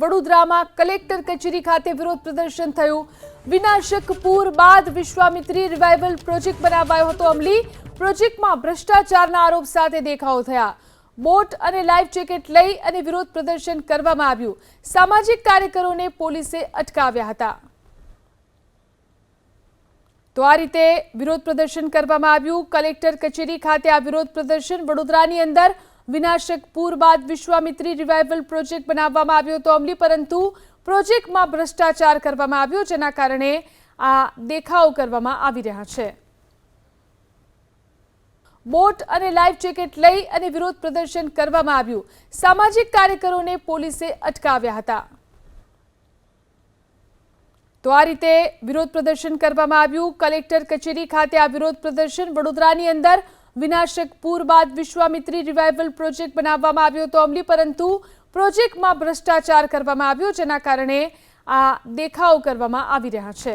વડોદરામાં કલેક્ટર કચેરી ખાતે વિરોધ પ્રદર્શન થયું. વિનાશક પૂર બાદ વિશ્વામિત્રી રિવાઇવલ પ્રોજેક્ટ બનાવાયો હતો અમલી. પ્રોજેક્ટમાં ભ્રષ્ટાચારના આરોપ સાથે દેખાવો થયા. બોટ અને લાઈફ જેકેટ લઈ અને વિરોધ પ્રદર્શન કરવામાં આવ્યું. સામાજિક કાર્યકરોને પોલીસે અટકાવ્યા હતા. તો આ રીતે વિરોધ પ્રદર્શન કરવામાં આવ્યું. કલેક્ટર કચેરી ખાતે આ વિરોધ પ્રદર્શન વડોદરાની અંદર વિનાશક પૂર બાદ વિશ્વામિત્રી રિવાઇવલ પ્રોજેક્ટ બનાવવામાં આવ્યો હતો અમલી, પરંતુ પ્રોજેક્ટમાં ભ્રષ્ટાચાર કરવામાં આવ્યો, જેના કારણે આ દેખાવ કરવામાં આવી રહ્યા છે. બોટ અને લાઈફ જેકેટ લઈ અને વિરોધ પ્રદર્શન કરવામાં આવ્યું. સામાજિક કાર્યકરોને પોલીસે અટકાવ્યા હતા. તો આ રીતે વિરોધ પ્રદર્શન કરવામાં આવ્યું. કલેક્ટર કચેરી ખાતે આ વિરોધ પ્રદર્શન વડોદરાની અંદર વિનાશક પૂર બાદ વિશ્વામિત્રી રિવાઇવલ પ્રોજેક્ટ બનાવવામાં આવ્યો હતો અમલી, પરંતુ પ્રોજેક્ટમાં ભ્રષ્ટાચાર કરવામાં આવ્યો, જેના કારણે આ દેખાવ કરવામાં આવી રહ્યા છે.